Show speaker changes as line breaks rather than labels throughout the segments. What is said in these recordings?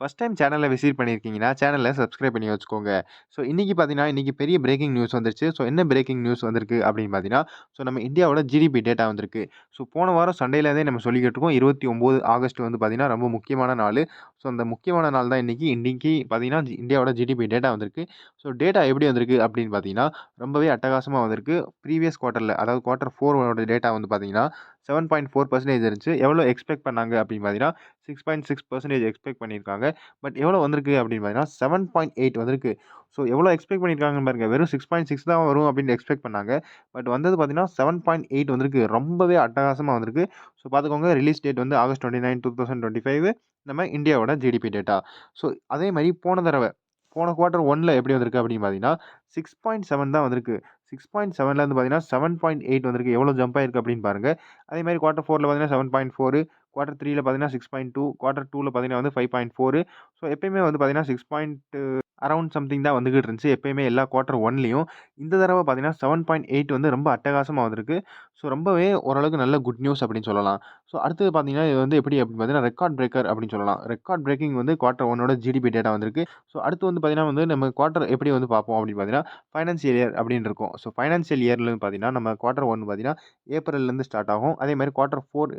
First time சேனலை visit பண்ணியிருக்கீங்கன்னா, சேனலை சப்ஸ்கிரைப் பண்ணி வச்சுக்கோங்க. ஸோ இன்றைக்கி பார்த்தீங்கன்னா, இன்றைக்கி பெரிய பிரேக்கிங் நியூஸ் வந்துருச்சு. ஸோ என்ன பிரேக்கிங் நியூஸ் வந்திருக்கு அப்படின்னு பார்த்தீங்கன்னா, ஸோ நம்ம இந்தியாவோட ஜிடிபி டேட்டா வந்திருக்கு. ஸோ போன வாரம் சண்டேலேருந்தே நம்ம சொல்லிக்கிட்டு இருக்கோம். 29 ஆகஸ்ட் வந்து பார்த்தீங்கன்னா, ரொம்ப முக்கியமான நாள் ஸோ அந்த முக்கியமான நாள் தான் இன்றைக்கி இன்றைக்கி பார்த்தீங்கன்னா, இந்தியாவோட ஜிடிபி டேட்டா வந்திருக்கு. ஸோ டேட்டா எப்படி வந்திருக்கு அப்படின்னு பார்த்தீங்கன்னா, ரொம்பவே அட்டகாசமாக வந்திருக்கு. ப்ரீவியஸ் குவார்ட்டரில் அதாவது குவார்ட்டர் ஃபோரோட டேட்டா வந்து பார்த்தீங்கன்னா, 7.4% இருந்துச்சு. எவ்வளோ எக்ஸ்பெக்ட் பண்ணாங்க அப்படின்னு பார்த்தீங்கன்னா, six point six percentage expect பண்ணியிருக்காங்க. பட் எவ்வளோ வந்திருக்கு அப்படின்னு பார்த்தீங்கன்னா, 7.8 வந்திருக்கு. ஸோ எவ்வளோ எக்ஸ்பெக்ட் பண்ணியிருக்காங்கன்னு பாருங்க. வெறும் 6.6 தான் வரும் அப்படின்னு எக்ஸ்பெக்ட் பண்ணாங்க. பட் வந்தது பார்த்தீங்கன்னா, 7.8 வந்திருக்கு. ரொம்பவே அட்டகாசமாக வந்திருக்கு. ஸோ பார்த்துக்கோங்க ரிலீஸ் டேட் வந்து ஆகஸ்ட் 29, 2025 நம்ம இந்தியாவோட ஜிடிபி டேட்டா. ஸோ அதே மாதிரி போன தடவை போன குவார்ட்டர் ஒனில் எப்படி வந்திருக்கு அப்படின்னு பார்த்தீங்கன்னா, 6.7 தான் வந்திருக்கு. சிக்ஸ் பாயிண்ட் செவன்லேருந்து பார்த்தீங்கன்னா செவன் பாயிண்ட் எயிட் வந்திருக்கு. எவ்வளோ ஜம்ப் ஆயிருக்கு அப்படின்னு பாருங்கள் அதே மாதிரி குவார்ட்டர் ஃபோரில் பார்த்தீங்கன்னா செவன் பாயிண்ட் ஃபோர் குவார்ட்டர் த்ரீயில் பார்த்தீங்கன்னா சிக்ஸ் பாயிண்ட் டூ குவார்ட்டர் டூவில் பார்த்தீங்கன்னா வந்து ஃபைவ் பாயிண்ட் ஃபோர் ஸோ எப்பயுமே வந்து பார்த்தீங்கன்னா சிக்ஸ் பாயிண்ட் அரவுண்ட் சம்திங் தான் வந்துக்கிட்டு இருந்துச்சு. எப்பயுமே எல்லா குவார்ட்டர் ஒன்லேயும் இந்த தடவை பார்த்தீங்கன்னா 7.8 வந்து ரொம்ப அட்டகாசமாக வந்திருக்கு. ஸோ ரொம்பவே ஓரளவுக்கு நல்ல குட் நியூஸ் அப்படின்னு சொல்லலாம். ஸோ அடுத்தது பார்த்தீங்கன்னா, இது வந்து எப்படி அப்படின்னு பார்த்தீங்கன்னா, ரெக்கார்ட் பிரேக்கர் அப்படின்னு சொல்லலாம். ரெக்கார்ட் பிரேக்கிங் வந்து குவார்ட்டர் ஒன்னோட ஜிடிபி டேட்டா வந்திருக்கு. ஸோ அடுத்து வந்து பார்த்தீங்கன்னா வந்து நம்ம குவார்ட்டர் எப்படி வந்து பார்ப்போம் அப்படின்னு பார்த்தீங்கன்னா, ஃபைனான்சியல் இயர் அப்படின்னு இருக்கும். ஸோ ஃபைனான்சியல் இயர்ல பார்த்தீங்கன்னா, நம்ம குவார்ட்டர் ஒன் பார்த்தீங்கன்னா, ஏப்ரல்லேருந்து ஸ்டார்ட் ஆகும். அதே மாதிரி குவார்ட்டர் ஃபோர்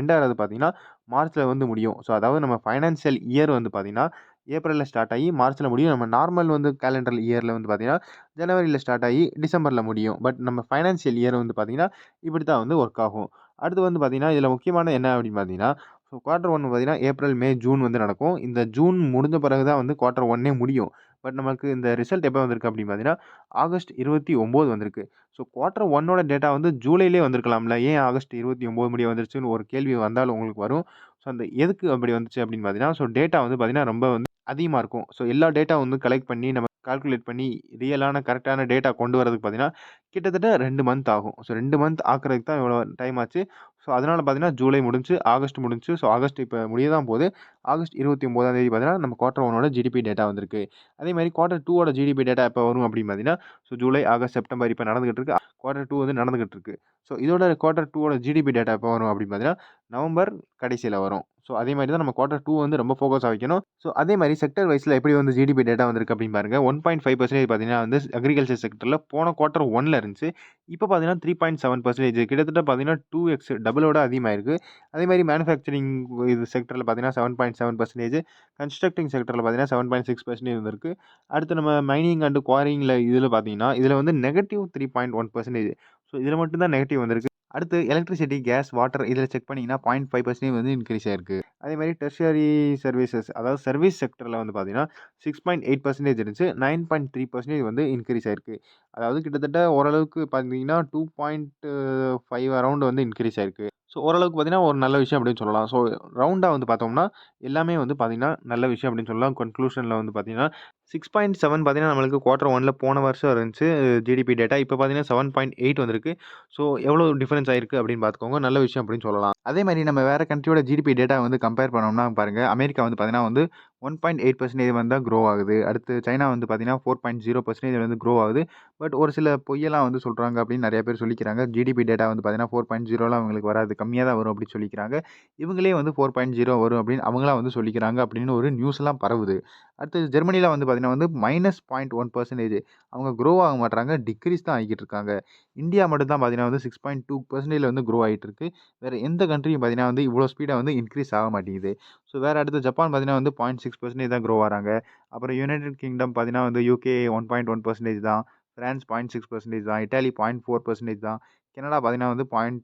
எண்டாகிறது பார்த்தீங்கன்னா, மார்ச்ல வந்து முடியும். ஸோ அதாவது நம்ம ஃபைனான்சியல் இயர் வந்து பார்த்தீங்கன்னா, ஏப்ரலில் ஸ்டார்ட் ஆகி மார்ச்சில் முடியும். நம்ம நார்மல் வந்து கேலண்டர் இயரில் வந்து பார்த்தீங்கன்னா, ஜனவரியில் ஸ்டார்ட் ஆகி டிசம்பரில் முடியும். பட் நம்ம ஃபைனான்சியல் இயர் வந்து பார்த்திங்கன்னா இப்படி தான் வந்து ஒர்க் ஆகும். அடுத்து வந்து பார்த்தீங்கன்னா, இதில் முக்கியமானது என்ன அப்படின்னு பார்த்தீங்கன்னா, ஸோ குவார்ட்டர் 1 பார்த்தீங்கன்னா, ஏப்ரல், மே, ஜூன் வந்து நடக்கும். இந்த ஜூன் முடிஞ்ச பிறகு தான் வந்து குவார்ட்டர் ஒன்னே முடியும். பட் நமக்கு இந்த ரிசல்ட் எப்போ வந்திருக்கு அப்படின்னு பார்த்தீங்கன்னா, ஆகஸ்ட் 29 வந்திருக்கு. ஸோ குவார்ட்டர் ஒன்னோட டேட்டா வந்து ஜூலைலயே வந்திருக்கலாம்ல. ஏன் ஆகஸ்ட் 29 முடிய வந்துருச்சுன்னு ஒரு கேள்வி வந்தாலும் உங்களுக்கு வரும். ஸோ அந்த எதுக்கு அப்படி வந்துச்சு அப்படின்னு பார்த்தீங்கன்னா, ஸோ டேட்டா வந்து பார்த்திங்கன்னா ரொம்ப வந்து அதிகமாக இருக்கும். ஸோ எல்லா டேட்டா வந்து கலெக்ட் பண்ணி நம்ம கால்குலேட் பண்ணி ரியலான கரெக்டான டேட்டா கொண்டு வரதுக்கு பார்த்தீங்கன்னா, கிட்டத்தட்ட ரெண்டு மந்த் ஆகும். ஸோ ரெண்டு மந்த் ஆக்குறதுக்கு தான் இவ்வளோ டைம் ஆச்சு. ஸோ அதனால் பார்த்தீங்கன்னா, ஜூலை முடிஞ்சுச்சு, ஆகஸ்ட் முடிஞ்சுச்சு. ஸோ ஆகஸ்ட் இப்போ முடிய தான் போகுது. ஆகஸ்ட் 29ஆம் தேதி பார்த்தீங்கன்னா, நம்ம குவார்டர் ஒனோட ஜிடிபி டேட்டா வந்திருக்கு. அதே மாதிரி குவார்டர் டூவோட ஜிடிபி டேட்டா எப்போ வரும் அப்படின்னு பார்த்தீங்கன்னா, ஸோ ஜூலை, ஆகஸ்ட், செப்டம்பர் இப்போ நடந்துகிட்டு இருக்கு. குவார்டர் டூ வந்து நடந்துகிட்டு இருக்கு. ஸோ இதோட குவார்டர் டூவோட ஜிடிபி டேட்டா எப்போ வரும் அப்படின்னு பார்த்தீங்கன்னா, நவம்பர் கடைசியில் வரும். ஸோ அதே மாதிரி தான் நம்ம குவார்டர் டூ வந்து ரொம்ப ஃபோக்கஸ் வைக்கணும். ஸோ அதே மாதிரி செக்டர் வைஸில் எப்படி வந்து ஜிடிபி டேட்டா வந்திருக்கு அப்படின்னு பாருங்க. 1.5% பார்த்தீங்கன்னா வந்து அக்ரிகல்ச்சர் செக்டரில் போன குவார்டர் ஒனில் இருந்துச்சு. இப்போ பார்த்தீங்கன்னா 3.7% கிட்டத்தட்ட பார்த்தீங்கன்னா டூ எக்ஸ் டபுளோட அதிகமாயிருக்கு. அதே மாதிரி மேனுஃபேக்சரிங் இது செக்டரில் பார்த்தீங்கன்னா 7.7% கன்ஸ்ட்ரக்டிங் செக்டரில் பார்த்தீங்கன்னா செவன் பாயிண்ட் சிக்ஸ் பர்சன்டேஜ் வந்திருக்கு. அடுத்து நம்ம மைனிங் அண்ட் குவாரிங்கில் இதில் பார்த்தீங்கன்னா, இதில் வந்து நெகட்டிவ் 3.1% ஸோ இதில் மட்டும் தான் நெகட்டிவ் வந்திருக்கு. அடுத்து எலக்ட்ரிசிட்டி, கேஸ், வாட்டர் இதில் செக் பண்ணீங்கன்னால் பாயிண்ட் ஃபைவ் பர்சன்டேஜ் வந்து இன்க்ரீஸ் ஆயிருக்கு. அதே மாதிரி டெர்ஷரி சர்வீசஸ் அதாவது சர்வீஸ் செக்டரில் வந்து பார்த்தீங்கன்னா, சிக்ஸ் பாயிண்ட் எயிட் பர்சன்டேஜ் இருந்துச்சு. 9.3% வந்து இன்க்ரீஸ் ஆயிருக்கு. அதாவது கிட்டத்தட்ட ஓரளவுக்கு பார்த்தீங்கன்னா 2.5 அரவுண்ட் வந்து இன்க்ரீஸ் ஆயிருக்கு. ஸோ ஓரளவுக்கு பார்த்தீங்கன்னா, ஒரு நல்ல விஷயம் அப்படின்னு சொல்லலாம். ஸோ ரவுண்டாக வந்து பார்த்தோம்னா, எல்லாமே வந்து பார்த்தீங்கன்னா, நல்ல விஷயம் அப்படின்னு சொல்லலாம். கன்க்ளூஷனில் வந்து பார்த்தீங்கன்னா, 6.7 பார்த்தீங்கன்னா, நம்மளுக்கு குவார்டர் ஒனில் போன வருஷம் இருந்துச்சு ஜிடிபி டேட்டா. இப்போ பார்த்தீங்கன்னா 7.8 வந்திருக்கு. ஸோ எவ்வளோ டிஃபரன்ஸ் ஆயிருக்கு அப்படின்னு பார்த்துக்கோங்க. நல்ல விஷயம் அப்படின்னு சொல்லலாம். அதே மாதிரி நம்ம வேறு கண்ட்ரியோட ஜிடிபி டேட்டா வந்து கம்பேர் பண்ணோம்னா பாருங்கள் அமெரிக்கா வந்து பார்த்தீங்கன்னா வந்து 1.8% வந்து தான் க்ரோ ஆகுது. அடுத்து சைனா வந்து பார்த்தீங்கன்னா 4.0% வந்து க்ரோ ஆகுது. பட் ஒரு சில பொய்யெல்லாம் வந்து சொல்கிறாங்க அப்படின்னு நிறைய பேர் சொல்லிக்கிறாங்க. ஜிடிபி டேட்டா வந்து பார்த்தீங்கன்னா 4.0லாம் அவங்களுக்கு வராது. கம்மியாக தான் வரும் அப்படின்னு சொல்லிக்கிறாங்க. இவங்களே வந்து 4.0 வரும் அப்படின்னு அவங்களாம் வந்து சொல்லிக்கிறாங்க அப்படின்னு ஒரு நியூஸ்லாம் பரவுது. அடுத்தது ஜெர்மனியில் வந்து பார்த்தீங்கன்னா வந்து -0.1% அவங்க குரோ ஆக மாட்டாங்க டிக்ரீஸ் தான் ஆகிட்டு இருக்காங்க. இந்தியா மட்டும் தான் பார்த்தீங்கன்னா வந்து சிக்ஸ் பாயிண்ட் டூ பர்சன்டேஜ் வந்து குரோ ஆகிட்டு இருக்கு. வேற எந்த கண்ட்ரியும் பார்த்தீங்கன்னா வந்து இவ்வளோ ஸ்பீடாக வந்து இன்க்ரீஸ் ஆக மாட்டேங்குது. ஸோ வேறு அடுத்து ஜப்பான் பார்த்தீங்கன்னா வந்து 0.6% தான் க்ரோ ஆகிறாங்க அப்புறம் யுனைடெட் கிங்டம் பார்த்தீங்கன்னா வந்து யுகே 1.1% தான். பிரான்ஸ் 0.6% தான். இட்டாலி 0.4% தான். கனடா பார்த்தீங்கன்னா வந்து பாயிண்ட்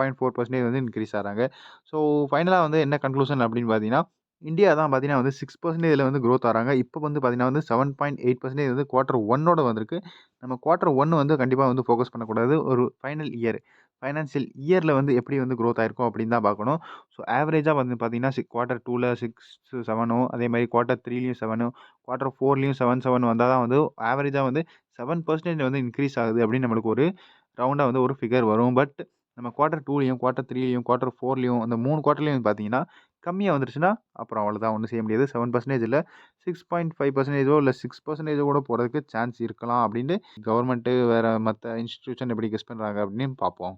பாயிண்ட் ஃபோர் பர்சன்டேஜ் வந்து இன்க்ரீஸ் ஆகிறாங்க ஸோ ஃபைனலாக வந்து என்ன கன்க்ளூஷன் அப்படின்னு பார்த்தீங்கன்னா, இந்தியா தான் பார்த்தீங்கன்னா வந்து சிக்ஸ் பர்சன்டேஜில் வந்து க்ரோத் ஆறாங்க. இப்போ வந்து பார்த்தீங்கன்னா வந்து 7.8% வந்து குவார்ட்டர் ஒன்னோட வந்திருக்கு. நம்ம குவார்ட்டர் ஒன் வந்து கண்டிப்பாக வந்து ஃபோக்கஸ் பண்ணக்கூடாது. ஒரு ஃபைனல் இயர் ஃபைனான்சியல் இயரில் வந்து எப்படி வந்து க்ரோத் ஆயிருக்கும் அப்படின்னு தான் பார்க்கணும். ஸோ ஆவரேஜாக வந்து பார்த்தீங்கன்னா, சிக் குவார்ட்டர் 2ல 6, 7ஓ அதே மாதிரி குவார்ட்டர் 3லயும் 7ஓ குவார்ட்டர் ஃபோர்லேயும் செவன் செவன் வந்தால் தான் வந்து ஆவரேஜாக வந்து செவன் பர்சன்டேஜ் வந்து இன்க்ரீஸ் ஆகுது அப்படின்னு நம்மளுக்கு ஒரு ரவுண்டாக வந்து ஒரு ஃபிகர் வரும். பட் நம்ம குவார்ட்டர் டூலையும் குவார்ட்டர் த்ரீலையும் குவார்ட்டர் ஃபோர்லையும் அந்த 3 குவார்ட்டர்லயும் பார்த்தீங்கன்னா, கம்மியாக வந்துருச்சுன்னா, அப்புறம் அவ்வளோதான் ஒன்றும் செய்ய முடியாது. செவன் பர்சன்டேஜ் இல்லை சிக்ஸ் பாயிண்ட் ஃபைவ் பர்சன்டேஜோ இல்லை சிக்ஸ் பர்சன்டேஜோ கூட போகிறதுக்கு சான்ஸ் இருக்கலாம் அப்படின்னு கவர்மெண்ட்டு வேறு மற்ற இன்ஸ்டிடியூஷன் எப்படி கெஸ் பண்ணுறாங்க அப்படின்னு பார்ப்போம்.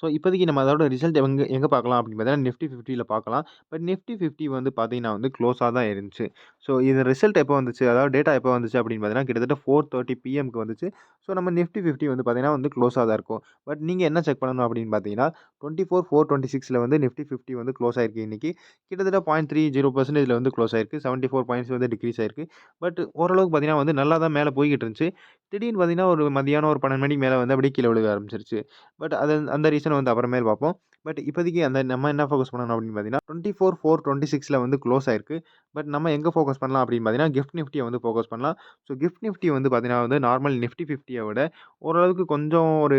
ஸோ இப்போதைக்கு நம்ம அதோட ரிசல்ட் எங்கே எங்கே பார்க்கலாம் அப்படின்னு பார்த்தீங்கன்னா, நிஃப்டி 50ல பார்க்கலாம். பட் நிஃப்டி 50 வந்து பார்த்தீங்கன்னா வந்து க்ளோஸாக தான் இருந்துச்சு. ஸோ இது ரிசல்ட் எப்போ வந்துச்சு? அதாவது டேட்டா எப்போ வந்துச்சு அப்படின்னு பார்த்தீங்கன்னா, கிட்டத்தட்ட 4:30 பிஎம்க்கு வந்துச்சு. ஸோ நம்ம நிஃப்டி 50 வந்து பார்த்தீங்கன்னா வந்து க்ளோஸாக தான் இருக்கும். பட் நீங்கள் என்ன செக் பண்ணணும் அப்படின்னு பார்த்தீங்கன்னா, 24,426ல வந்து நிஃப்டி 50 வந்து க்ளோஸ் ஆயிருக்கு இன்னைக்கு. கிட்டத்தட்ட பாயிண்ட் த்ரீ ஜீரோ பர்சன்டேஜில் வந்து க்ளோஸ் ஆயிருக்கு. 74 பாயிண்ட்ஸ் வந்து டிக்ரீஸ் ஆயிருக்கு. பட் ஓரளவுக்கு பார்த்தீங்கன்னா வந்து நல்லா தான் மேலே போய்கிட்டு இருந்துச்சு. திடீர்னு பார்த்தீங்கன்னா, ஒரு மதியானம் ஒரு 12 மணிக்கு மேலே வந்து அப்படியே கீழே விழுக ஆரம்பிச்சிருச்சு பட் அது அந்த ரீசன் வந்து அப்புறமேல் பார்ப்போம். பட் இப்போதைக்கு அந்த நம்ம என்ன ஃபோக்கஸ் பண்ணணும் அப்படின்னு பார்த்தீங்கன்னா, 24,426ல வந்து க்ளோஸ் ஆயிருக்கு. பட் நம்ம எங்கே ஃபோக்கஸ் பண்ணலாம் அப்படின்னு பார்த்தீங்கன்னா, கிஃப்ட் நிஃப்டியை வந்து ஃபோக்கஸ் பண்ணலாம். ஸோ கிஃப்ட் நிஃப்டி வந்து பார்த்தீங்கன்னா வந்து நார்மல் நிஃப்டி 50ய விட ஓரளவுக்கு கொஞ்சம் ஒரு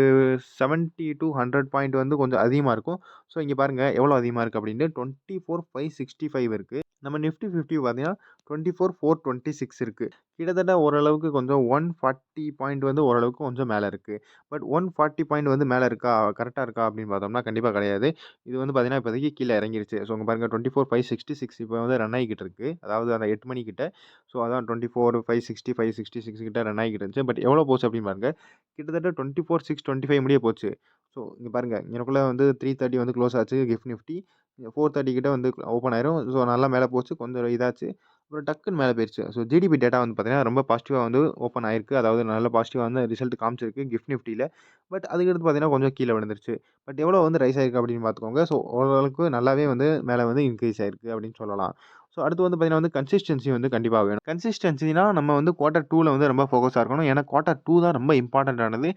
70 டூ 100 பாயிண்ட் வந்து கொஞ்சம் அதிகமாக இருக்கும். ஸோ இங்கே பாருங்க எவ்வளோ அதிகமாக இருக்குது அப்படின்னு 24,565 இருக்கு. நம்ம நிஃப்டி 50 பார்த்தீங்கன்னா, twenty four four twenty six இருக்குது கிட்டத்தட்ட ஓரளவுக்கு கொஞ்சம் 140 பாயிண்ட் வந்து ஓரளவுக்கு கொஞ்சம் மேலே இருக்குது பட் 140 பாயிண்ட் வந்து மேலே இருக்கா? கரெக்டாக இருக்கா? அப்படின்னு பார்த்தோம்னா கண்டிப்பாக கிடையாது. இது வந்து பார்த்தீங்கன்னா, இப்போதைக்கு கீழே இறங்கிருச்சு. So இப்பாருங்க twenty four five sixty six இப்போ வந்து ரன் ஆகிக்கிட்டு இருக்குது அதாவது அந்த எட்டு மணிக்கிட்ட. ஸோ அதான் 24,560, 566 கிட்ட ரன் ஆகிக்கிட்டு இருந்துச்சு. பட் எவ்வளோ போச்சு அப்படின்னு பாருங்க. கிட்டத்தட்ட 24,625 முடிய போச்சு. ஸோ இங்கே பாருங்க எனக்குள்ளே வந்து 330 வந்து க்ளோஸ் ஆச்சு கிஃப்ட் நிஃப்டி. 430 கிட்ட வந்து ஓப்பன் ஆயிரும். ஸோ நல்லா மேலே போச்சு. கொஞ்சம் இதாச்சு. அப்புறம் டக்குன்னு மேலே போயிடுச்சு ஸோ ஜிடிபி டேட்டா வந்து பார்த்தீங்கன்னா, ரொம்ப பாசிட்டிவாக வந்து ஓப்பன் ஆயிருக்கு. அதாவது நல்ல பாசிட்டிவாக வந்து ரிசல்ட் காமிச்சிருக்கு கிஃப்ட் நிஃப்டியில் பட் அதுக்கடுத்து பார்த்தீங்கன்னா, கொஞ்சம் கீழே விழுந்துருச்சு. பட் எவ்வளோ வந்து ரைஸ் ஆயிருக்கு அப்படின்னு பார்த்துக்கோங்க. ஸோ ஓரளவுக்கு நல்லாவே வந்து மேலே வந்து இன்க்ரீஸ் ஆயிருக்கு அப்படின்னு சொல்லலாம். ஸோ அடுத்து வந்து பார்த்தீங்கன்னா வந்து கன்சிஸ்டன்சி வந்து கண்டிப்பாக வேணும். கன்சிஸ்டன்சினா நம்ம வந்து குவார்ட்டர் டூவில் வந்து ரொம்ப ஃபோக்கஸாக இருக்கணும். ஏன்னா குவார்ட்டர் டூ தான் ரொம்ப இம்பார்ட்டண்ட்டானது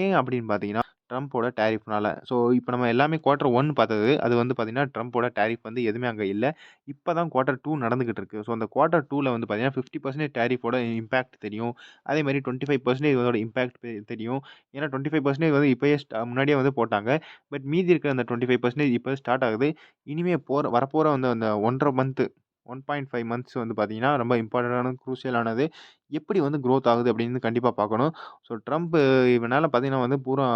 ஏன் அப்படின்னு பார்த்தீங்கன்னா, ட்ரம்ப்போட டேரிஃப்னால் ஸோ இப்போ நம்ம எல்லாமே குவார்ட்டர் ஒன் பார்த்தது. அது வந்து பார்த்திங்கன்னா ட்ரம்ப்போட டேரிஃப் வந்து எதுவுமே அங்கே இல்லை இப்போ தான் குவார்ட்டர் டூ நடந்துகிட்டு இருக்குது ஸோ அந்த குவார்ட்டர் டூவில் வந்து பார்த்தீங்கன்னா, 50% டாரிஃபோட இம்பாக்ட் தெரியும். அதே மாதிரி டுவெண்ட்டி ஃபைவ் பர்சன்டேஜ் இதோட இம்பாக்ட் தெரியும். ஏன்னா 25% வந்து இப்போயே முன்னாடியே வந்து போட்டாங்க. பட் மீதி இருக்கிற அந்த டொண்ட்டி ஃபைவ் பர்சன்டேஜ் இப்போ ஸ்டார்ட் ஆகுது. இனிமேல் போகிற வரப்போகிற வந்து அந்த ஒன்றரை month one point five months வந்து பார்த்தீங்கன்னா, ரொம்ப இம்பார்ட்டண்டான குரூசியலானது. எப்படி வந்து க்ரோத் ஆகுது அப்படின்னு கண்டிப்பாக பார்க்கணும். ஸோ ட்ரம்ப் இவனால் பார்த்தீங்கன்னா வந்து பூரா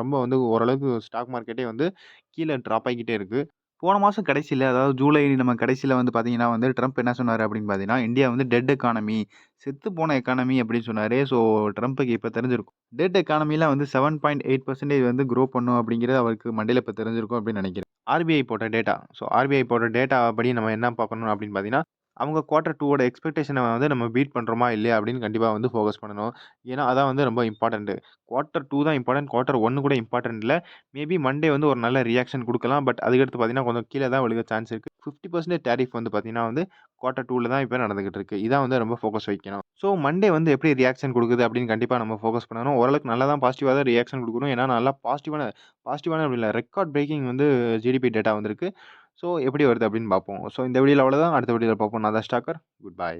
ரொம்ப வந்து ஓரளவுக்கு ஸ்டாக் மார்க்கெட்டே வந்து கீழே ட்ராப் ஆகிக்கிட்டே இருக்குது போன மாதம் கடைசியில் அதாவது ஜூலை நம்ம கடைசியில் வந்து பார்த்தீங்கன்னா வந்து ட்ரம்ப் என்ன சொன்னார் அப்படின்னு பார்த்தீங்கன்னா, இந்தியா வந்து டெட் எக்கானமி செத்து போன எக்கானமி அப்படின்னு சொன்னாரே ஸோ ட்ரம்ப்புக்கு இப்போ தெரிஞ்சிருக்கும். டெட் எக்கானமிலாம் வந்து 7.8% வந்து குரோ பண்ணும் அப்படிங்கிறது அவருக்கு மண்டையில் இப்போ தெரிஞ்சிருக்கும் அப்படின்னு நினைக்கிறேன். ஆர்பிஐ போட்ட டேட்டா. ஸோ ஆர்பிஐ போட்ட டேட்டா படி நம்ம என்ன பார்க்கணும் அப்படின்னு பார்த்தீங்கன்னா, அவங்க குவார்ட்டர் டூவோட எக்ஸ்பெக்டேஷனை வந்து நம்ம பீட் பண்ணுறோமா இல்லையா அப்படின்னு கண்டிப்பாக வந்து ஃபோக்கஸ் பண்ணணும். ஏன்னா அதான் வந்து ரொம்ப இம்பார்ட்டண்ட்டு குவார்ட்டர் டூ தான் இம்பார்ட்டன்ட். குவார்ட்டர் 1 கூட இம்பார்ட்டன்ட் இல்லை மேபி மண்டே வந்து ஒரு நல்ல ரியாக்ஷன் கொடுக்கலாம் பட் அதுக்கடுத்து பார்த்தீங்கன்னா, கொஞ்சம் கீழே தான் விழுக சான்ஸ் இருக்குது ஃபிஃப்டி பர்சன்டேஜ் டேரிஃப் வந்து பார்த்தீங்கன்னா வந்து குவார்ட்டர் டூவில் தான் இப்போ நடந்துகிட்டு இருக்குது இதான் வந்து ரொம்ப ஃபோக்கஸ் வைக்கணும். ஸோ மண்டே வந்து எப்படி ரியாக்ஷன் கொடுக்குது அப்படின்னு கண்டிப்பாக நம்ம ஃபோக்கஸ் பண்ணணும். ஓரளவுக்கு நல்லா தான் பாசிட்டிவாக தான் ரியாக்ஷன் கொடுக்கணும் ஏன்னா நல்லா பாசிட்டிவான பாசிட்டிவான அப்படி இல்லை ரெக்கார்ட் பிரேக்கிங் வந்து ஜிடிபி டேட்டா வந்திருக்கு. ஸோ எப்படி வருது அப்படின்னு பார்ப்போம். ஸோ இந்த வீடியோவில் அவ்வளோதான். அடுத்த வீடியோவில் பார்ப்போம். நான் தான் ஸ்டாக்கர். Good bye.